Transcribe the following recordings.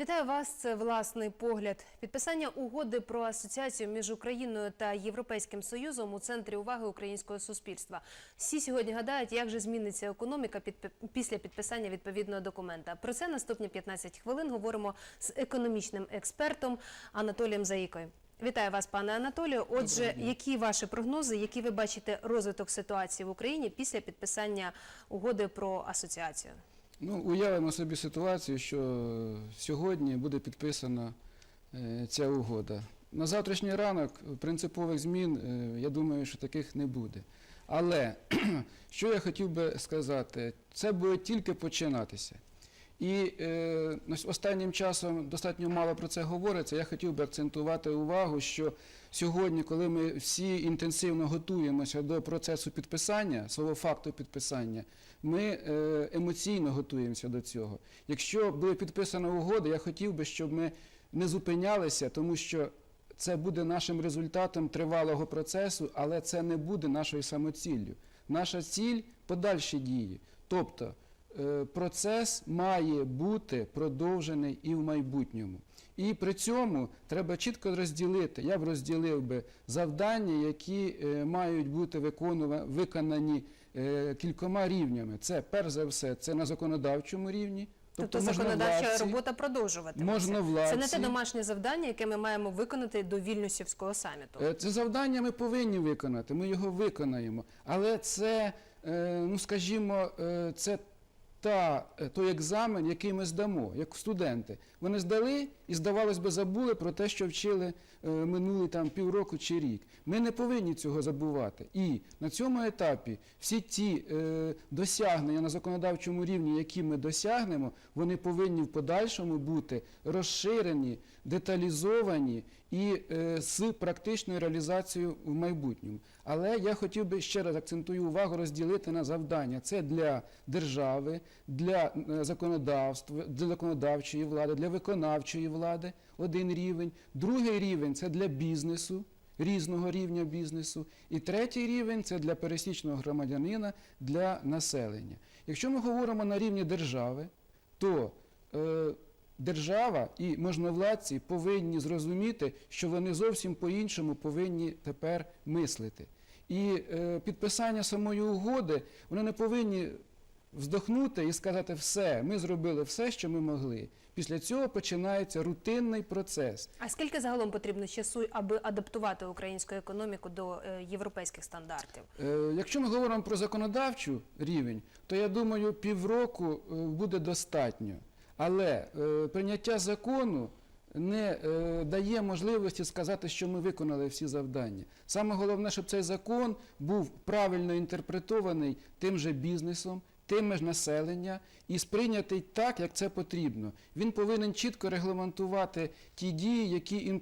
Вітаю вас. Це власний погляд. Підписання угоди про асоціацію між Україною та Європейським Союзом у центрі уваги українського суспільства. Всі сьогодні гадають, як же зміниться економіка під після підписання відповідного документа. Про це наступні 15 хвилин говоримо з економічним експертом Анатолієм Заїкою. Вітаю вас, пане Анатолію. Отже, які ваші прогнози, які ви бачите розвиток ситуації в Україні після підписання угоди про асоціацію? Ну, уявимо собі ситуацію, що сьогодні буде підписана е, ця угода. На завтрашній ранок принципових змін, е, я думаю, що таких не буде. Але що я хотів би сказати, це буде тільки починатися. І е, останнім часом достатньо мало про це говориться. Я хотів би акцентувати увагу, що сьогодні, коли ми всі інтенсивно готуємося до процесу підписання, свого факту підписання, ми е, емоційно готуємося до цього. Якщо буде підписана угода, я хотів би, щоб ми не зупинялися, тому що це буде нашим результатом тривалого процесу, але це не буде нашою самоціллю. Наша ціль подальші дії. Тобто процес має бути продовжений і в майбутньому. І при цьому треба чітко розділити. Я б розділив би завдання, які е, мають бути виконані е, кількома рівнями. Це перш за все, це на законодавчому рівні. Тобто, законодавча можновладці, робота продовжуватиметься. можновладці. Це не те домашнє завдання, яке ми маємо виконати до Вільнюсівського саміту. Е, Це завдання ми повинні виконати, ми його виконаємо. Але це, е, ну скажімо, е, це та, е, той екзамен, який ми здамо, як студенти. Вони здали і, здавалось би, забули про те, що вчили е, минулі там півроку чи рік. Ми не повинні цього забувати. І на цьому етапі всі ті е, досягнення на законодавчому рівні, які ми досягнемо, вони повинні в подальшому бути розширені, деталізовані і е, з практичною реалізацією в майбутньому. Але я хотів би ще раз акцентую увагу розділити на завдання. Це для держави, для е, законодавства, для законодавчої влади, для виконавчої влади один рівень. Другий рівень це для бізнесу. Різного рівня бізнесу, і третій рівень це для пересічного громадянина, для населення. Якщо ми говоримо на рівні держави, то е, держава і можновладці повинні зрозуміти, що вони зовсім по-іншому повинні тепер мислити. І е, підписання самої угоди вони не повинні вздохнути і сказати, все, ми зробили все, що ми могли. Після цього починається рутинний процес. А скільки загалом потрібно часу, аби адаптувати українську економіку до е, європейських стандартів? Е, Якщо ми говоримо про законодавчу рівень, то я думаю, півроку е, буде достатньо. Але прийняття закону не е, дає можливості сказати, що ми виконали всі завдання. Саме головне, щоб цей закон був правильно інтерпретований тим же бізнесом, тим ж населення і сприйнятий так, як це потрібно. Він повинен чітко регламентувати ті дії, які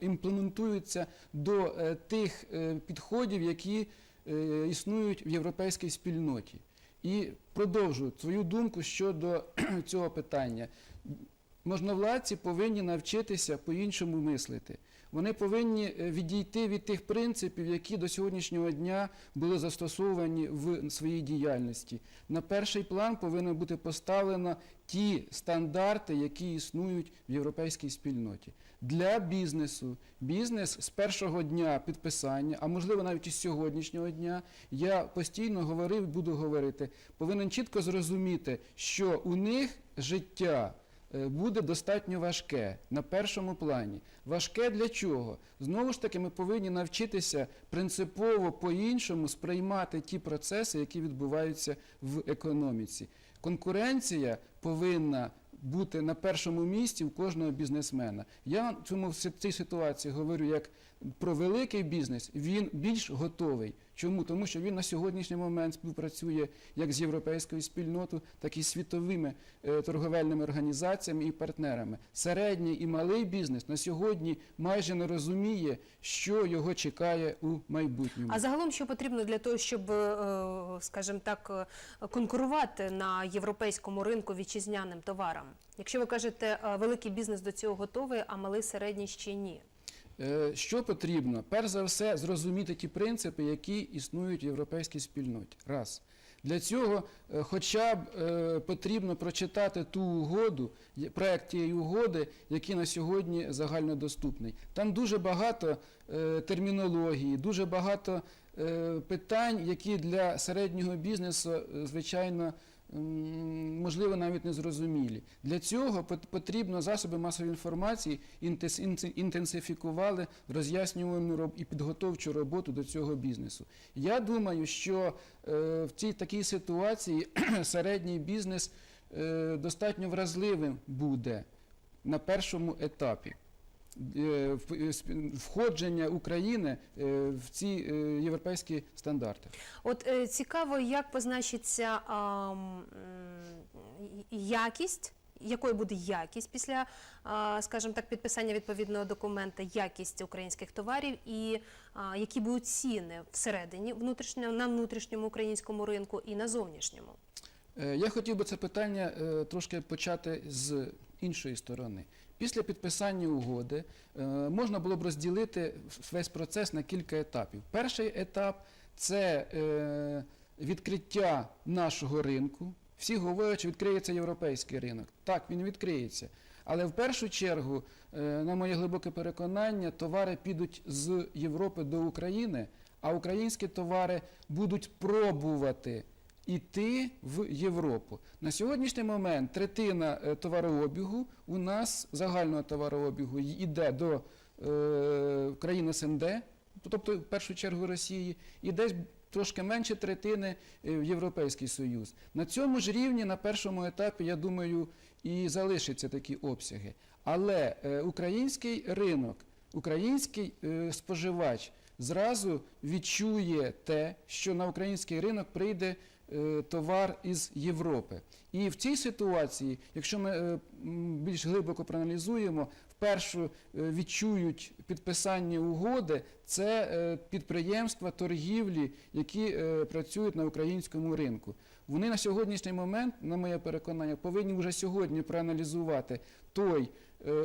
імплементуються до е, тих е, підходів, які е, існують в європейській спільноті. І продовжую свою думку щодо цього питання. Можновладці повинні навчитися по-іншому мислити. Вони повинні е, відійти від тих принципів, які до сьогоднішнього дня були застосовані в своїй діяльності. На перший план повинні бути поставлено ті стандарти, які існують в європейській спільноті. Для бізнесу бізнес з першого дня підписання, а можливо навіть із сьогоднішнього дня, я постійно говорив і буду говорити, повинен чітко зрозуміти, що у них життя буде достатньо важке на першому плані. Важке для чого? Знову ж таки, ми повинні навчитися принципово по-іншому сприймати ті процеси, які відбуваються в економіці. Конкуренція повинна бути на першому місці у кожного бізнесмена. Я в в цій ситуації говорю як про великий бізнес. Він більш готовий. Чому? Тому що він на сьогоднішній момент співпрацює як з європейською спільнотою, так і світовими е, торговельними організаціями і партнерами. Середній і малий бізнес на сьогодні майже не розуміє, що його чекає у майбутньому. А загалом, що потрібно для того, щоб, е, скажімо так, е, конкурувати на європейському ринку вітчизняним товарам? Якщо ви кажете, е, великий бізнес до цього готовий, а малий середній ще ні. Е, Що потрібно? Перш за все, зрозуміти ті принципи, які існують в європейській спільноті. Раз. Для цього е, хоча б е, потрібно прочитати ту угоду, проект тієї угоди, який на сьогодні загальнодоступний. Там дуже багато термінології, дуже багато питань, які для середнього бізнесу, звичайно, можливо, навіть не зрозумілі. Для цього пот- потрібно засоби масової інформації інтенсифікували роз'яснювальну і підготовчу роботу до цього бізнесу. Я думаю, що е, в цій такій ситуації середній бізнес е, достатньо вразливим буде на першому етапі. Е, е, Входження України е, в ці європейські стандарти. От цікаво, як позначиться а, якість. Якою буде якість після, скажімо так, підписання відповідного документа, якість українських товарів, і які будуть ціни всередині внутрішньо на внутрішньому українському ринку і на зовнішньому? Я хотів би це питання трошки почати з іншої сторони. Після підписання угоди е, можна було б розділити весь процес на кілька етапів. Перший етап це е, відкриття нашого ринку. Всі говорять, що відкриється європейський ринок. Так, він відкриється. Але в першу чергу, е, на моє глибоке переконання, товари підуть з Європи до України, а українські товари будуть пробувати іти в Європу. На сьогоднішній момент третина е, товарообігу у нас загального товарообігу йде до е, країн СНД, тобто в першу чергу Росії, і десь трошки менше третини е, в Європейський Союз. На цьому ж рівні на першому етапі, я думаю, і залишаться такі обсяги. Але е, український ринок, український е, споживач зразу відчує те, що на український ринок прийде товар із Європи. І в цій ситуації, якщо ми е, більш глибоко проаналізуємо, вперше е, відчують підписання угоди це е, підприємства торгівлі, які е, працюють на українському ринку. Вони на сьогоднішній момент, на моє переконання, повинні вже сьогодні проаналізувати той е,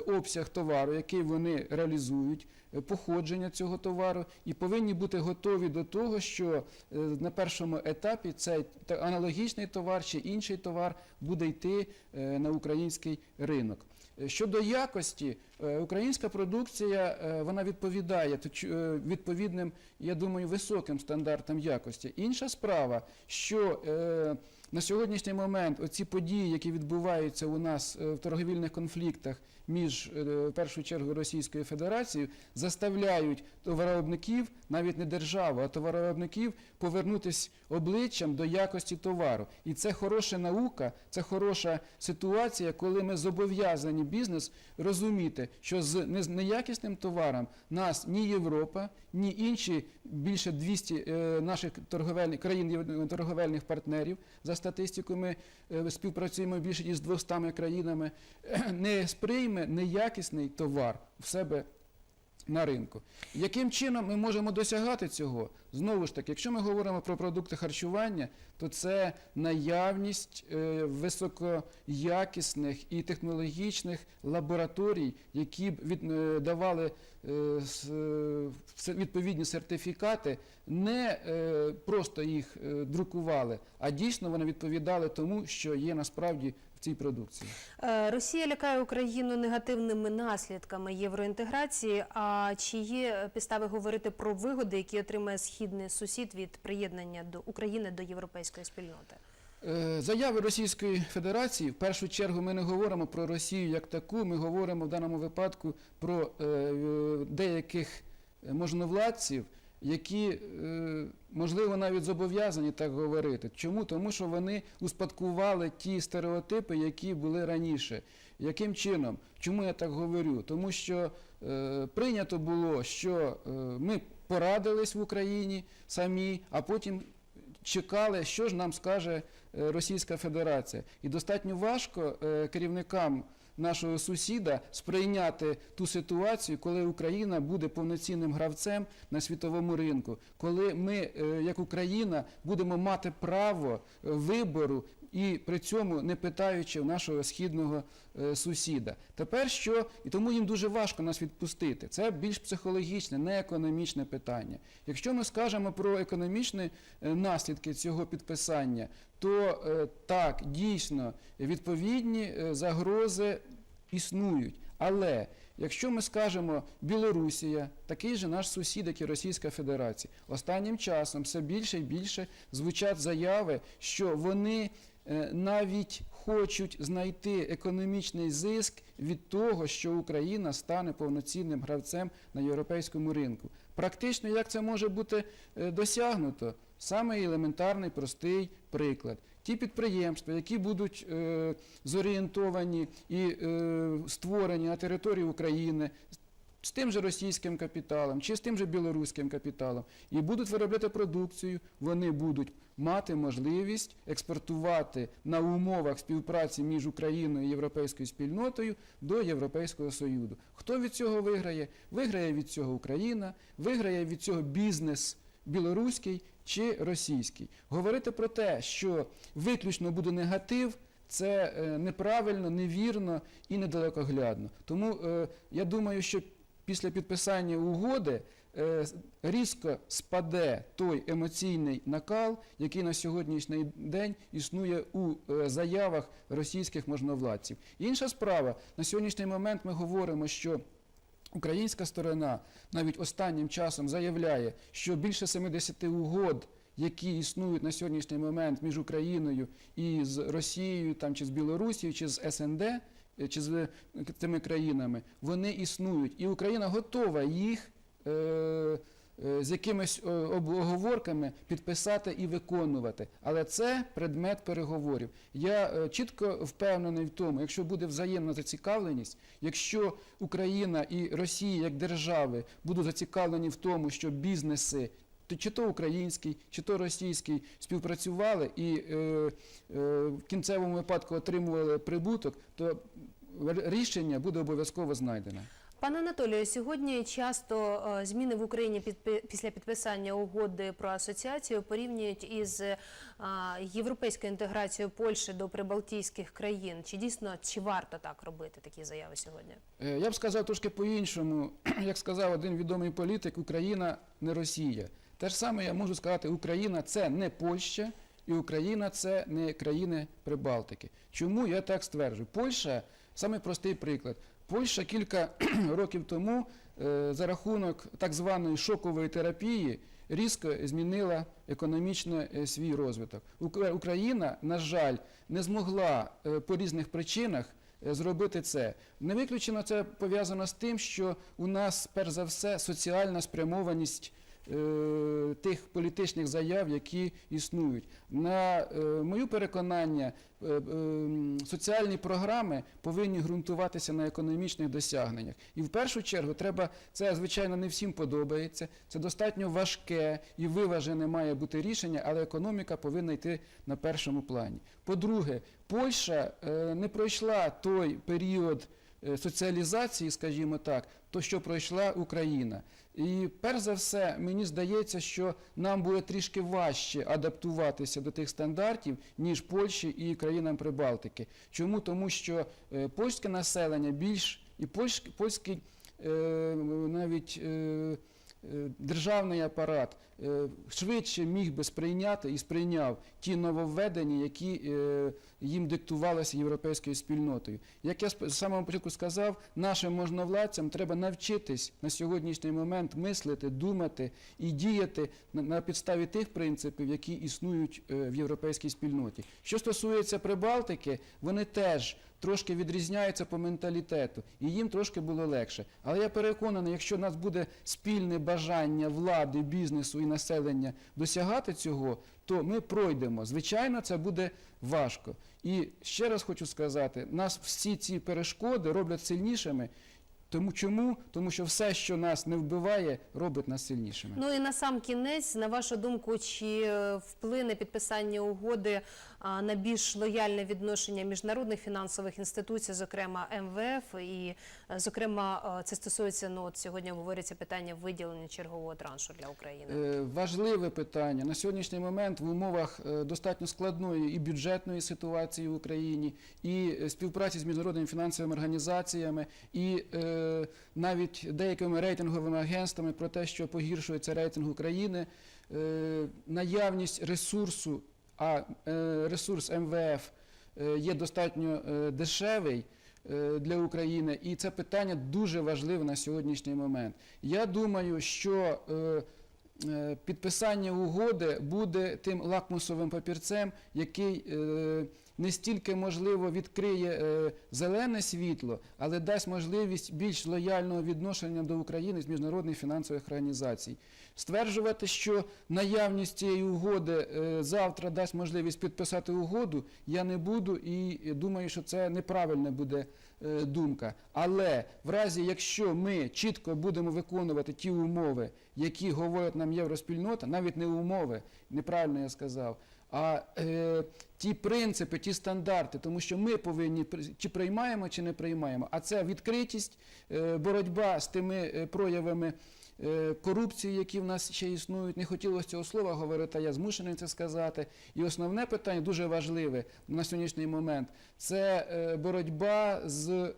обсяг товару, який вони реалізують, е, походження цього товару, і повинні бути готові до того, що е, на першому етапі цей аналогічний товар чи інший товар буде йти е, на український ринок. Е, Щодо якості, е, українська продукція е, вона відповідає е, відповідним, я думаю, високим стандартам якості. Інша справа, що е, на сьогоднішній момент оці події, які відбуваються у нас е, в торговельних конфліктах між е, в першу чергу Російською Федерацією, заставляють товаровиробників, навіть не державу, а товаровиробників повернутися обличчям до якості товару. І це хороша наука, це хороша ситуація, коли ми зобов'язані бізнес розуміти, що з неякісним товаром нас ні Європа, ні інші більше 200 е, наших торговельних країн торговельних партнерів. За статистикою, ми е, співпрацюємо більше ніж з 200 країнами. Не сприйме неякісний товар в себе на ринку. Яким чином ми можемо досягати цього? Знову ж таки, якщо ми говоримо про продукти харчування, то це наявність е, високоякісних і технологічних лабораторій, які б е, давали е, відповідні сертифікати, не просто їх друкували, а дійсно вони відповідали тому, що є насправді цій продукції. Е, Росія лякає Україну негативними наслідками євроінтеграції. А чи є підстави говорити про вигоди, які отримає східний сусід від приєднання до України до європейської спільноти? Е, Заяви Російської Федерації, в першу чергу, ми не говоримо про Росію як таку, ми говоримо в даному випадку про е, деяких можновладців, які, е, можливо, навіть зобов'язані так говорити. Чому? Тому що вони успадкували ті стереотипи, які були раніше. Яким чином? Чому я так говорю? Тому що е, прийнято було, що е, ми порадились в Україні самі, а потім чекали, що ж нам скаже Російська Федерація. І достатньо важко керівникам нашого сусіда сприйняти ту ситуацію, коли Україна буде повноцінним гравцем на світовому ринку, коли ми, е, як Україна, будемо мати право е, вибору і при цьому не питаючи в нашого східного е, сусіда. Тепер що, і тому їм дуже важко нас відпустити. Це більш психологічне, не економічне питання. Якщо ми скажемо про економічні е, наслідки цього підписання, то е, так, дійсно, відповідні загрози існують. Але якщо ми скажемо Білорусія, такий же наш сусід, як і Російська Федерація, останнім часом все більше і більше звучать заяви, що вони навіть хочуть знайти економічний зиск від того, що Україна стане повноцінним гравцем на європейському ринку. Практично як це може бути е, досягнуто? Саме елементарний простий приклад. Ті підприємства, які будуть е, зорієнтовані і е, створені на території України з тим же російським капіталом чи з тим же білоруським капіталом, і будуть виробляти продукцію, вони будуть мати можливість експортувати на умовах співпраці між Україною і європейською спільнотою до Європейського Союзу. Хто від цього виграє? Виграє від цього Україна, виграє від цього бізнес білоруський чи російський. Говорити про те, що виключно буде негатив. Це е, неправильно, невірно і недалекоглядно. Тому е, я думаю, що після підписання угоди е, різко спаде той емоційний накал, який на сьогоднішній день існує у е, заявах російських можновладців. Інша справа, на сьогоднішній момент ми говоримо, що Українська сторона навіть останнім часом заявляє, що більше 70 угод, які існують на сьогоднішній момент між Україною і з Росією, там, чи з Білорусією, чи з СНД, чи з е, тими країнами, вони існують. І Україна готова їх е, е, з якимись е, обговорками підписати і виконувати. Але це предмет переговорів. Я е, чітко впевнений в тому, якщо буде взаємна зацікавленість, якщо Україна і Росія як держави будуть зацікавлені в тому, що бізнеси. То Чи то український, чи то російський співпрацювали і е, е, в кінцевому випадку отримували прибуток, то рішення буде обов'язково знайдене. Пане Анатолію, сьогодні часто е, зміни в Україні підпи- після підписання угоди про асоціацію порівнюють із е, європейською інтеграцією Польщі до прибалтійських країн. Чи дійсно чи варто так робити такі заяви сьогодні? Е, Я б сказав трошки по-іншому. Як сказав один відомий політик, Україна не Росія. Те ж саме я можу сказати, Україна це не Польща, і Україна це не країни Прибалтики. Чому я так стверджую? Польща саме простий приклад. Польща кілька років тому е, за рахунок так званої шокової терапії різко змінила економічно е, свій розвиток. Україна, на жаль, не змогла е, по різних причинах зробити це. Не виключено це пов'язано з тим, що у нас, перш за все, соціальна спрямованість тих політичних заяв, які існують. На е, моє переконання, е, е, соціальні програми повинні ґрунтуватися на економічних досягненнях. І в першу чергу треба, це звичайно не всім подобається, це достатньо важке і виважене має бути рішення, але економіка повинна йти на першому плані. По-друге, Польща е, не пройшла той період е, соціалізації, скажімо так, то що пройшла Україна. І перш за все, мені здається, що нам буде трішки важче адаптуватися до тих стандартів, ніж Польщі і країнам Прибалтики. Чому? Тому що е, польське населення більш і польськ- польський е, навіть е, е, державний апарат е, швидше міг би сприйняти і сприйняв ті нововведення, які е, їм диктувалися європейською спільнотою. Як я з самого початку сказав, нашим можновладцям треба навчитись на сьогоднішній момент мислити, думати і діяти на, на підставі тих принципів, які існують е, в європейській спільноті. Що стосується Прибалтики, вони теж трошки відрізняються по менталітету, і їм трошки було легше. Але я переконаний, якщо в нас буде спільне бажання влади, бізнесу і населення досягати цього, то ми пройдемо. Звичайно, це буде важко. І ще раз хочу сказати, нас всі ці перешкоди роблять сильнішими. Тому чому? Тому що все, що нас не вбиває, робить нас сильнішими. Ну і на сам кінець, на вашу думку, чи е, вплине підписання угоди на більш лояльне відношення міжнародних фінансових інституцій, зокрема МВФ, і е, зокрема е, це стосується ну от сьогодні говориться питання виділення чергового траншу для України. Е, Важливе питання. На сьогоднішній момент в умовах достатньо складної і бюджетної ситуації в Україні, і співпраці з міжнародними фінансовими організаціями, і навіть деякими рейтинговими агентствами про те, що погіршується рейтинг України, наявність ресурсу, а е, ресурс МВФ е, є достатньо е, дешевий для України, і це питання дуже важливе на сьогоднішній момент. Я думаю, що підписання угоди буде тим лакмусовим папірцем, який не стільки можливо відкриє е, зелене світло, але дасть можливість більш лояльного відношення до України з міжнародних фінансових організацій. Стверджувати, що наявність цієї угоди е, завтра дасть можливість підписати угоду, я не буду і думаю, що це неправильна буде е, думка. Але в разі, якщо ми чітко будемо виконувати ті умови, які говорить нам євроспільнота, навіть не умови, неправильно я сказав, а е, ті принципи, ті стандарти, тому що ми повинні чи приймаємо, чи не приймаємо. А це відкритість, е, боротьба з тими е, проявами е, корупції, які в нас ще існують. Не хотілося цього слова говорити, а я змушений це сказати. І основне питання дуже важливе на сьогоднішній момент це е, боротьба з,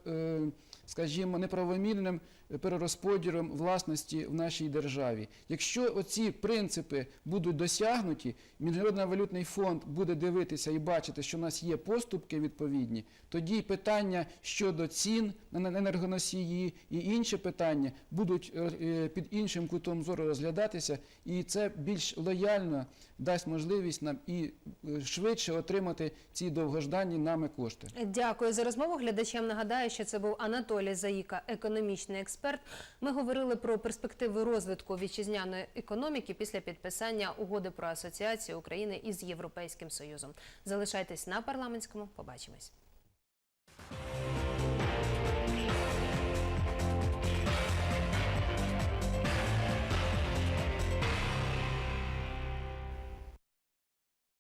скажімо, неправомірним перерозподілом власності в нашій державі. Якщо оці принципи будуть досягнуті, Міжнародний валютний фонд буде дивитися і бачити, що в нас є поступки відповідні, тоді питання щодо цін на енергоносії і інші питання будуть е, під іншим кутом зору розглядатися, і це більш лояльно дасть можливість нам і е, швидше отримати ці довгождані нами кошти. Дякую за розмову. Глядачам нагадаю, що це був Анатолій Заїка, економічний експерт. Ми говорили про перспективи розвитку вітчизняної економіки після підписання угоди про асоціацію України із Європейським Союзом. Залишайтесь на парламентському. Побачимось.